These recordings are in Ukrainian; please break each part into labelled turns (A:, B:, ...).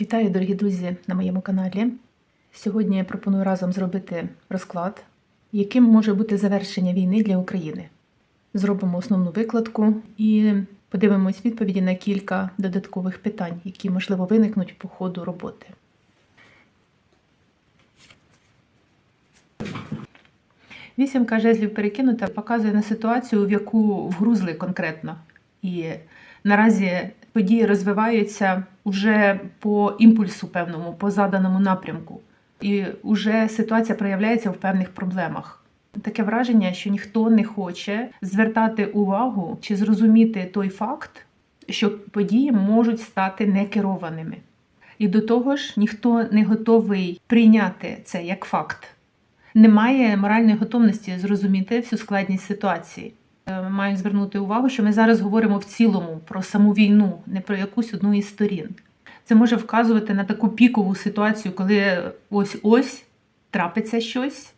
A: Вітаю, дорогі друзі, на моєму каналі. Сьогодні я пропоную разом зробити розклад, яким може бути завершення війни для України. Зробимо основну викладку і подивимось відповіді на кілька додаткових питань, які можливо виникнуть по ходу роботи. Вісімка жезлів перекинута показує на ситуацію, в яку вгрузли конкретно. І наразі події розвиваються уже по імпульсу певному, по заданому напрямку. І вже ситуація проявляється в певних проблемах. Таке враження, що ніхто не хоче звертати увагу чи зрозуміти той факт, що події можуть стати некерованими. І до того ж, ніхто не готовий прийняти це як факт. Немає моральної готовності зрозуміти всю складність ситуації. Е, Маю звернути увагу, що ми зараз говоримо в цілому про саму війну, не про якусь одну із сторін. Це може вказувати на таку пікову ситуацію, коли ось-ось трапиться щось,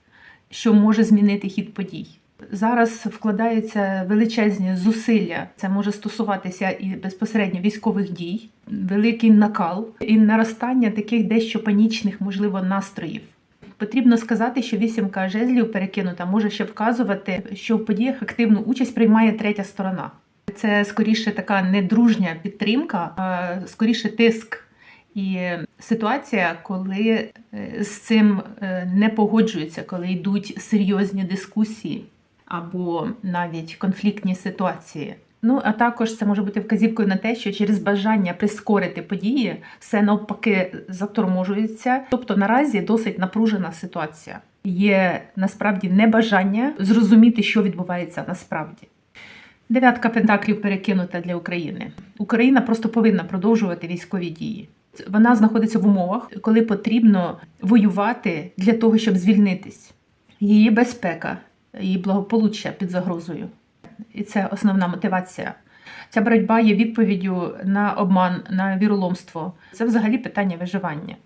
A: що може змінити хід подій. Зараз вкладаються величезні зусилля. Це може стосуватися і безпосередньо військових дій, великий накал і наростання таких дещо панічних, можливо, настроїв. Потрібно сказати, що вісімка жезлів перекинута може ще вказувати, що в подіях активну участь приймає третя сторона. Це скоріше така недружня підтримка, а скоріше тиск. І ситуація, коли е, з цим е, не погоджуються, коли йдуть серйозні дискусії або навіть конфліктні ситуації. Ну а також це може бути вказівкою на те, що через бажання прискорити події все навпаки заторможується. Тобто наразі досить напружена ситуація. Є насправді небажання зрозуміти, що відбувається насправді. Дев'ятка пентаклів перекинута для України. Україна просто повинна продовжувати військові дії. Вона знаходиться в умовах, коли потрібно воювати для того, щоб звільнитись. Її безпека, її благополуччя під загрозою. І це основна мотивація. Ця боротьба є відповіддю на обман, на віроломство. Це взагалі питання виживання.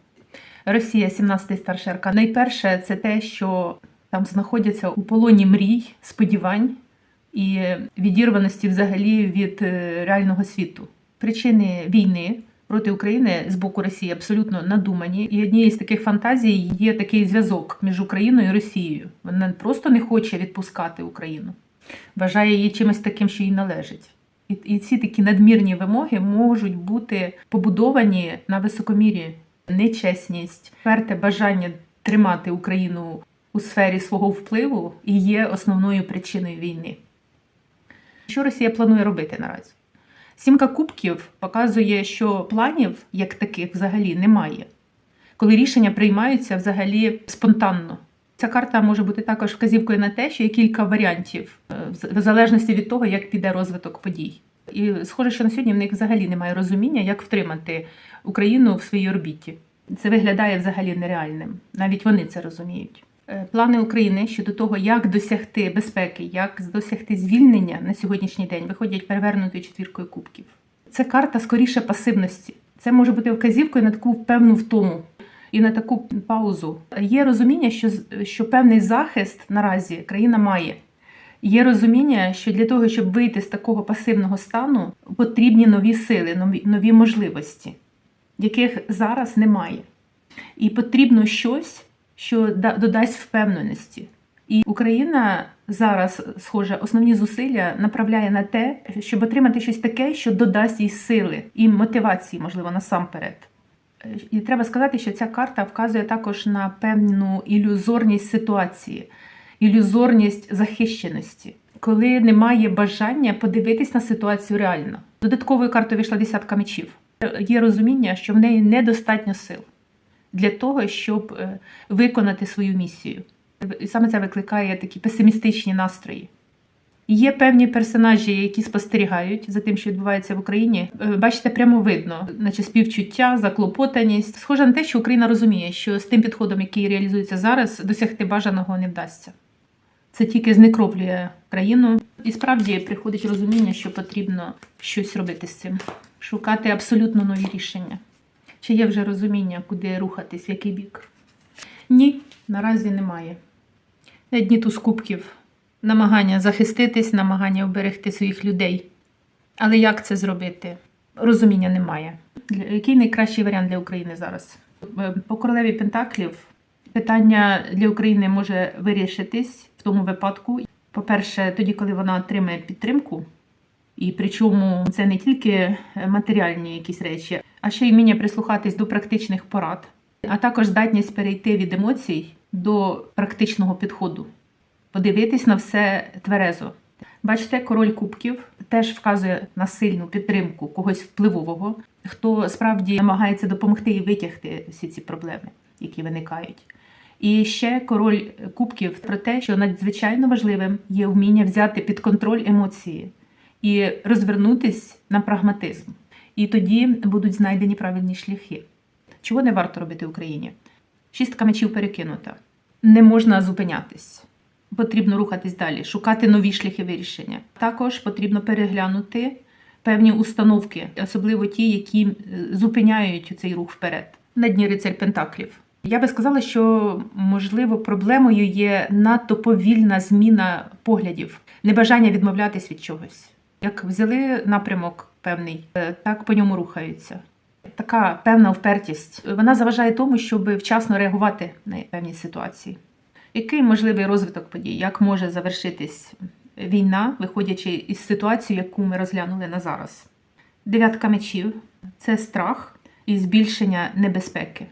A: Росія, 17-й старший аркан. Найперше, це те, що там знаходяться у полоні мрій, сподівань і відірваності взагалі від е, реального світу. Причини війни проти України з боку Росії абсолютно надумані. І однією з таких фантазій є такий зв'язок між Україною і Росією. Вона просто не хоче відпускати Україну, вважає її чимось таким, що їй належить. І, і ці такі надмірні вимоги можуть бути побудовані на високомірі нечесність, перте бажання тримати Україну у сфері свого впливу і є основною причиною війни. Що Росія планує робити наразі? Сімка кубків показує, що планів як таких взагалі немає, коли рішення приймаються взагалі спонтанно. Ця карта може бути також вказівкою на те, що є кілька варіантів, е, в залежності від того, як піде розвиток подій. І схоже, що на сьогодні в них взагалі немає розуміння, як втримати Україну в своїй орбіті. Це виглядає взагалі нереальним. Навіть вони це розуміють. Е, Плани України щодо того, як досягти безпеки, як досягти звільнення на сьогоднішній день, виходять перевернутою четвіркою кубків. Це карта скоріше пасивності. Це може бути вказівкою на таку певну втому і на таку паузу. Є розуміння, що, що певний захист наразі країна має. Є розуміння, що для того, щоб вийти з такого пасивного стану, потрібні нові сили, нові, нові можливості, яких зараз немає. І потрібно щось, що додасть впевненості. І Україна зараз, схоже, основні зусилля направляє на те, щоб отримати щось таке, що додасть їй сили і мотивації, можливо, насамперед. І треба сказати, що ця карта вказує також на певну ілюзорність ситуації, ілюзорність захищеності, коли немає бажання подивитись на ситуацію реально. Додатковою картою вийшла десятка мечів. Є розуміння, що в неї недостатньо сил для того, щоб е, виконати свою місію. І саме це викликає такі песимістичні настрої. Є певні персонажі, які спостерігають за тим, що відбувається в Україні. Е, Бачите, прямо видно, наче співчуття, заклопотаність. Схоже на те, що Україна розуміє, що з тим підходом, який реалізується зараз, досягти бажаного не вдасться. Це тільки знекроплює країну. І справді приходить розуміння, що потрібно щось робити з цим, шукати абсолютно нові рішення. Чи є вже розуміння, куди рухатись, в який бік? Ні, наразі немає. Дні туз кубків, намагання захиститись, намагання вберегти своїх людей. Але як це зробити? розуміння немає. Який найкращий варіант для України зараз? Е, По королеві Пентаклів питання для України може вирішитись в тому випадку. По-перше, тоді, коли вона отримає підтримку, і причому це не тільки матеріальні якісь речі, а ще й вміння прислухатись до практичних порад, а також здатність перейти від емоцій до практичного підходу, подивитись на все тверезо. Бачите, король кубків теж вказує на сильну підтримку когось впливового, хто справді намагається допомогти і витягти всі ці проблеми, які виникають. І ще король кубків про те, що надзвичайно важливим є вміння взяти під контроль емоції і розвернутись на прагматизм. І тоді будуть знайдені правильні шляхи. Чого не варто робити в Україні? Шістка мечів перекинута. Не можна зупинятись. Потрібно рухатись далі, шукати нові шляхи вирішення. Також потрібно переглянути певні установки, особливо ті, які е, зупиняють цей рух вперед. На дні рицарь Пентаклів. Я би сказала, що можливо проблемою є надто повільна зміна поглядів, небажання відмовлятись від чогось. Як взяли напрямок певний, е, так по ньому рухаються. Така певна впертість. Вона заважає тому, щоб вчасно реагувати на певні ситуації. Який можливий розвиток подій? Як може завершитись війна, виходячи із ситуації, яку ми розглянули на зараз? Дев'ятка мечів це страх і збільшення небезпеки.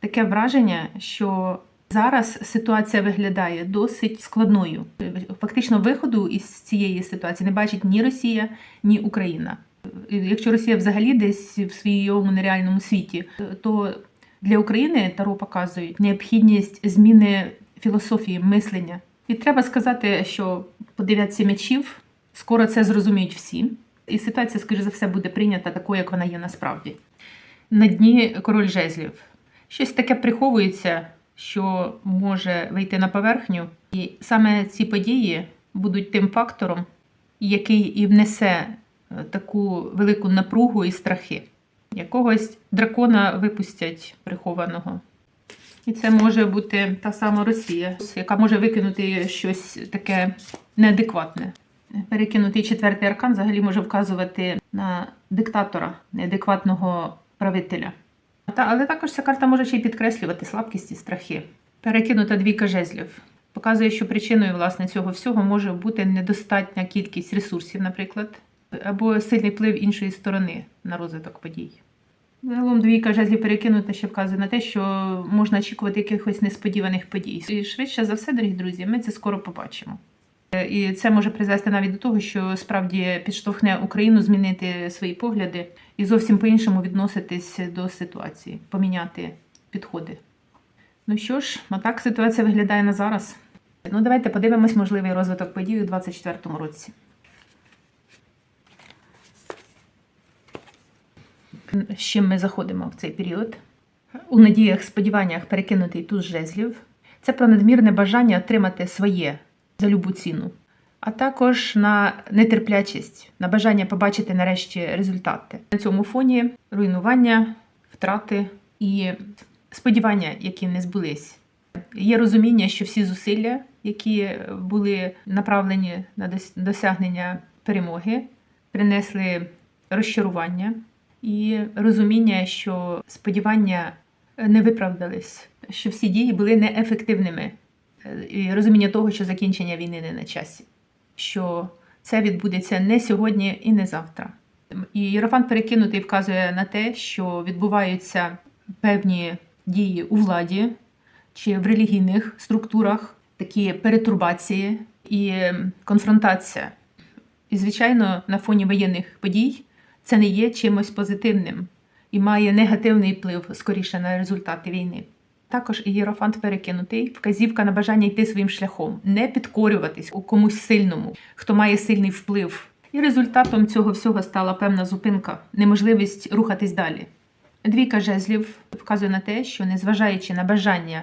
A: Таке враження, що зараз ситуація виглядає досить складною. Фактично, виходу із цієї ситуації не бачить ні Росія, ні Україна. Якщо Росія взагалі десь в своєму нереальному світі, то для України Таро показують необхідність зміни філософії мислення. І треба сказати, що по дев'ятці мечів скоро це зрозуміють всі, і ситуація, скоріш за все, буде прийнята такою, як вона є насправді. На дні король жезлів. Щось таке приховується, що може вийти на поверхню, і саме ці події будуть тим фактором, який і внесе е, таку велику напругу і страхи. Якогось дракона випустять прихованого. І це може бути та сама Росія, яка може викинути щось таке неадекватне. Перекинутий четвертий аркан взагалі може вказувати на диктатора, неадекватного правителя. Та, але також ця карта може ще й підкреслювати слабкість і страхи. Перекинута двійка жезлів. Показує, що причиною власне цього всього може бути недостатня кількість ресурсів, наприклад, або сильний вплив іншої сторони на розвиток подій. Загалом двійка жезлів перекинута ще вказує на те, що можна очікувати якихось несподіваних подій. І швидше за все, дорогі друзі, ми це скоро побачимо. Е, І це може призвести навіть до того, що справді підштовхне Україну змінити свої погляди і зовсім по-іншому відноситись до ситуації, поміняти підходи. Ну що ж, отак ситуація виглядає на зараз. Ну, давайте подивимось можливий розвиток подій у 2024 році. З чим ми заходимо в цей період. У надіях, сподіваннях перекинутий туз жезлів. Це про надмірне бажання отримати своє за любу ціну, а також на нетерплячість, на бажання побачити нарешті результати. На цьому фоні руйнування, втрати і сподівання, які не збулись. Є розуміння, що всі зусилля, які були направлені на досягнення перемоги, принесли розчарування і розуміння, що сподівання не виправдались, що всі дії були неефективними, Е, і розуміння того, що закінчення війни не на часі, що це відбудеться не сьогодні і не завтра. І Єрофант перекинутий вказує на те, що відбуваються певні дії у владі чи в релігійних структурах, такі перетурбації і конфронтація. І, звичайно, на фоні воєнних подій це не є чимось позитивним і має негативний вплив скоріше на результати війни. Також і Єрофант перекинутий, вказівка на бажання йти своїм шляхом, не підкорюватись у комусь сильному, хто має сильний вплив. І результатом цього всього стала певна зупинка, неможливість рухатись далі. Двійка жезлів вказує на те, що незважаючи на бажання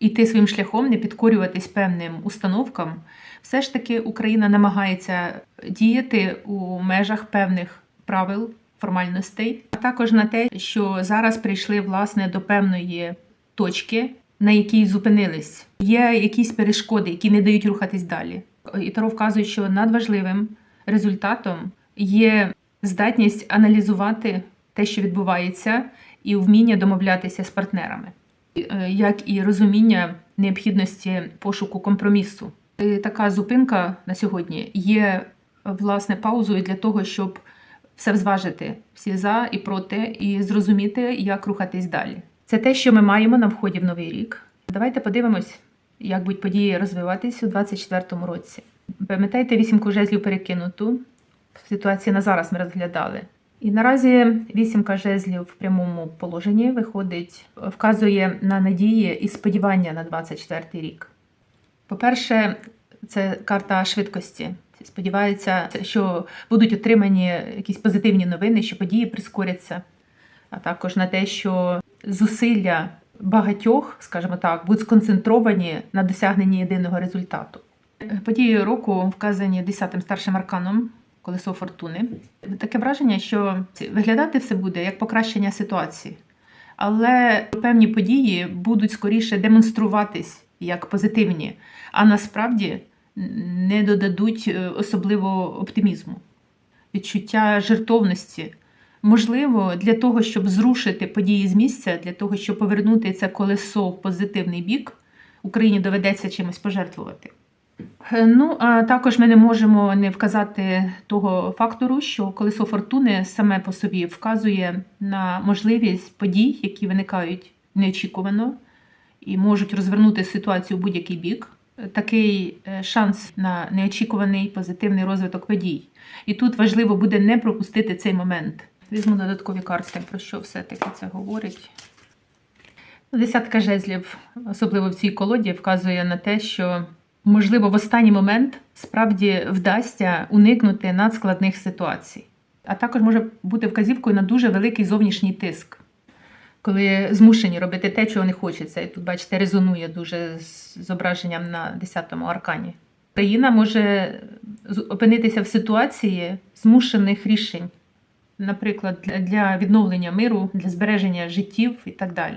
A: йти своїм шляхом, не підкорюватись певним установкам, все ж таки Україна намагається діяти у межах певних правил, формальностей, а також на те, що зараз прийшли власне до певної точки, на якій зупинились. Є якісь перешкоди, які не дають рухатись далі. І Таро вказує, що надважливим результатом є здатність аналізувати те, що відбувається, і вміння домовлятися з партнерами, Е, як і розуміння необхідності пошуку компромісу. Така зупинка на сьогодні є власне паузою для того, щоб все зважити, всі за і проти, і зрозуміти, як рухатись далі. Це те, що ми маємо на вході в новий рік. Давайте подивимось, як будуть події розвиватись у 2024 році. Пам'ятаєте вісімку жезлів перекинуту? Ситуації на зараз ми розглядали. І наразі вісімка жезлів в прямому положенні виходить, вказує на надії і сподівання на 2024 рік. По-перше, це карта швидкості. Сподівається, що будуть отримані якісь позитивні новини, що події прискоряться, а також на те, що зусилля багатьох, скажімо так, будуть сконцентровані на досягненні єдиного результату. Події року вказані 10-м старшим арканом колесо фортуни. Таке враження, що виглядати все буде як покращення ситуації, але певні події будуть скоріше демонструватись як позитивні, а насправді не додадуть е, особливого оптимізму, відчуття жертовності. Можливо, для того, щоб зрушити події з місця, для того, щоб повернути це колесо в позитивний бік, Україні доведеться чимось пожертвувати. Е, Ну, а також ми не можемо не вказати того фактору, що колесо фортуни саме по собі вказує на можливість подій, які виникають неочікувано і можуть розвернути ситуацію в будь-який бік. Такий е, шанс на неочікуваний позитивний розвиток подій. І тут важливо буде не пропустити цей момент. Візьму додаткові карти, про що все-таки це говорить. Десятка жезлів, особливо в цій колоді, вказує на те, що можливо в останній момент справді вдасться уникнути надскладних ситуацій. А також може бути вказівкою на дуже великий зовнішній тиск, коли змушені робити те, чого не хочеться. І тут, бачите, резонує дуже з зображенням на 10-му аркані. Країна може опинитися в ситуації змушених рішень, наприклад, для- відновлення миру, для збереження життів і так далі.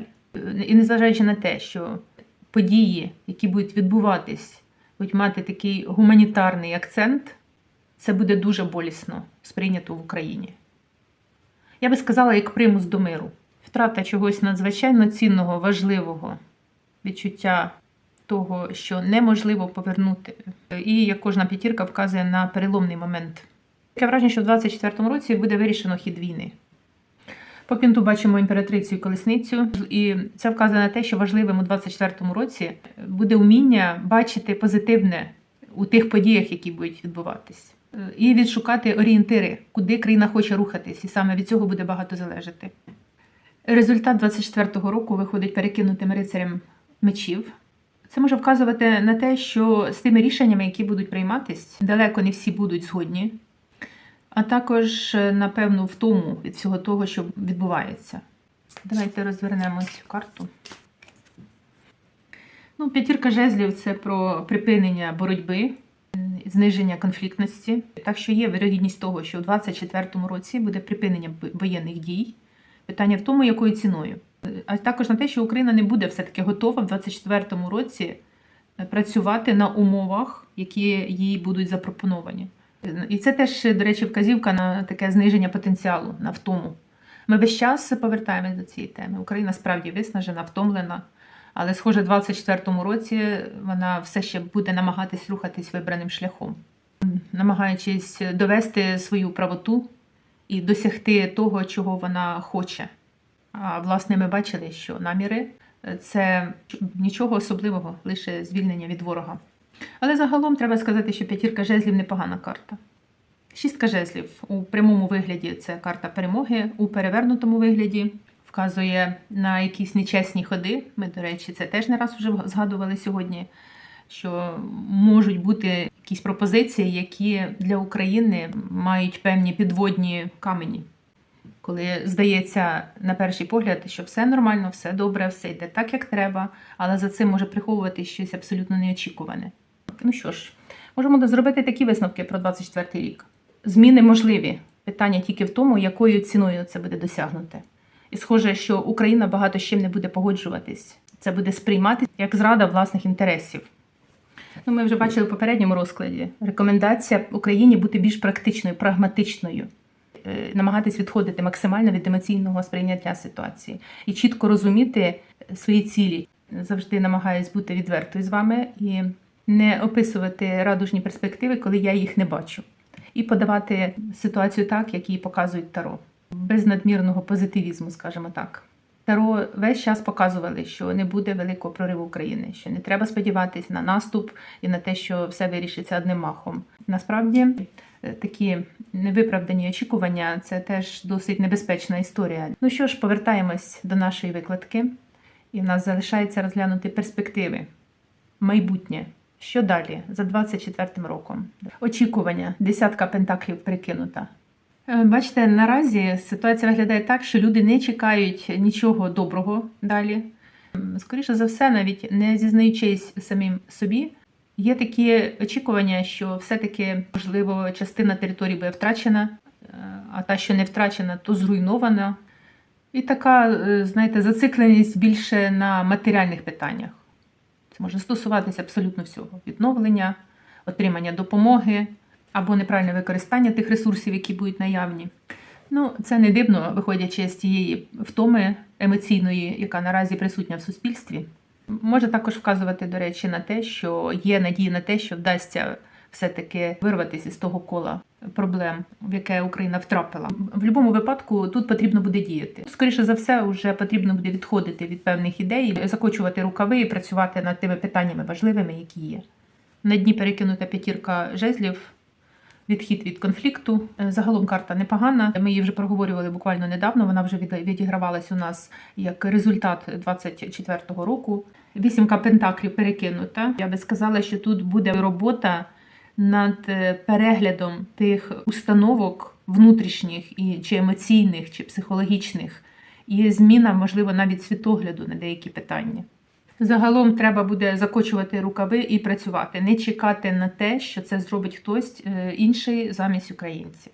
A: І незважаючи на те, що події, які будуть відбуватись, будуть мати такий гуманітарний акцент, це буде дуже болісно сприйнято в Україні. Я би сказала, як примус до миру. Втрата чогось надзвичайно цінного, важливого, відчуття того, що неможливо повернути. І як кожна п'ятірка вказує на переломний момент. Таке враження, що в 24-му році буде вирішено хід війни. По кінту бачимо імператрицю і колесницю, і це вказує на те, що важливим у 24-му році буде вміння бачити позитивне у тих подіях, які будуть відбуватись, і відшукати орієнтири, куди країна хоче рухатись, і саме від цього буде багато залежати. Результат 24-го року виходить перекинутим рицарем мечів. Це може вказувати на те, що з тими рішеннями, які будуть прийматись, далеко не всі будуть згодні, а також, е, напевно, втому від всього того, що відбувається. Давайте розвернемо цю карту. Ну, п'ятірка жезлів це про припинення боротьби, зниження конфліктності. Так що є вирогідність того, що у 2024 році буде припинення воєнних дій. Питання в тому, якою ціною. А також на те, що Україна не буде все-таки готова в 2024 році е, працювати на умовах, які їй будуть запропоновані. І це теж, до речі, вказівка на таке зниження потенціалу, на втому. Ми весь час повертаємось до цієї теми. Україна справді виснажена, втомлена, але, схоже, в 2024 році вона все ще буде намагатись рухатись вибраним шляхом, намагаючись довести свою правоту і досягти того, чого вона хоче. А власне, ми бачили, що наміри це нічого особливого, лише звільнення від ворога. Але загалом треба сказати, що п'ятірка жезлів непогана карта. Шістка жезлів у прямому вигляді це карта перемоги, у перевернутому вигляді вказує на якісь нечесні ходи. Ми, до речі, це теж не раз вже згадували сьогодні, що можуть бути якісь пропозиції, які для України мають певні підводні камені. Коли здається на перший погляд, що все нормально, все добре, все йде так, як треба, але за цим може приховувати щось абсолютно неочікуване. Ну що ж, можемо зробити такі висновки про 24 рік. Зміни можливі. Питання тільки в тому, якою ціною це буде досягнуте. І схоже, що Україна багато з чим не буде погоджуватись. Це буде сприймати як зрада власних інтересів. Ну, ми вже бачили в попередньому розкладі. Рекомендація Україні бути більш практичною, прагматичною. е, намагатись відходити максимально від емоційного сприйняття ситуації і чітко розуміти свої цілі. Завжди намагаюсь бути відвертою з вами і не описувати радужні перспективи, коли я їх не бачу, і подавати ситуацію так, як її показують Таро, без надмірного позитивізму, скажімо так. Таро весь час показували, що не буде великого прориву України, що не треба сподіватися на наступ і на те, що все вирішиться одним махом. Насправді е, такі невиправдані очікування це теж досить небезпечна історія. Ну що ж, повертаємось до нашої викладки, і в нас залишається розглянути перспективи, майбутнє. Що далі за 24 роком? Очікування, десятка пентаклів прикинута. Е, Бачите, наразі ситуація виглядає так, що люди не чекають нічого доброго далі. Скоріше за все, навіть не зізнаючись самим собі, є такі очікування, що все-таки, можливо, частина території буде втрачена, е, а та, що не втрачена, то зруйнована. І така, е, знаєте, зацикленість більше на матеріальних питаннях. Це може стосуватися абсолютно всього: відновлення, отримання допомоги або неправильне використання тих ресурсів, які будуть наявні. Ну, це не дивно, виходячи з тієї втоми емоційної, яка наразі присутня в суспільстві. Може також вказувати, до речі, на те, що є надія на те, що вдасться все-таки вирватися з того кола проблем, в яке Україна втрапила. В будь-якому випадку тут потрібно буде діяти. Скоріше за все, вже потрібно буде відходити від певних ідей, закочувати рукави і працювати над тими питаннями важливими, які є. На дні перекинута п'ятірка жезлів. Відхід від конфлікту. Е, Загалом карта непогана. Ми її вже проговорювали буквально недавно. Вона вже від- відігравалась у нас як результат 24-го року. Вісімка пентаклів перекинута. Я би сказала, що тут буде робота над е, переглядом тих установок внутрішніх і чи емоційних, чи психологічних, і зміна, можливо, навіть світогляду на деякі питання. Загалом треба буде закочувати рукави і працювати, не чекати на те, що це зробить хтось е, інший замість українців.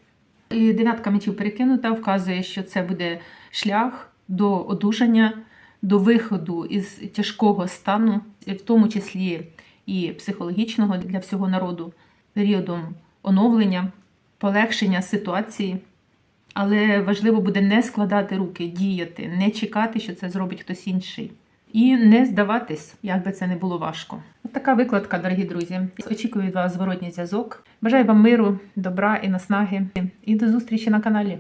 A: І дев'ятка мечів перекинута вказує, що це буде шлях до одужання, до виходу із тяжкого стану, в тому числі і психологічного для всього народу, періодом оновлення, полегшення ситуації. Але важливо буде не складати руки, діяти, не чекати, що це зробить хтось інший. І не здаватись, як би це не було важко. От така викладка, дорогі друзі. Очікую від вас зворотній зв'язок. Бажаю вам миру, добра і наснаги. І до зустрічі на каналі.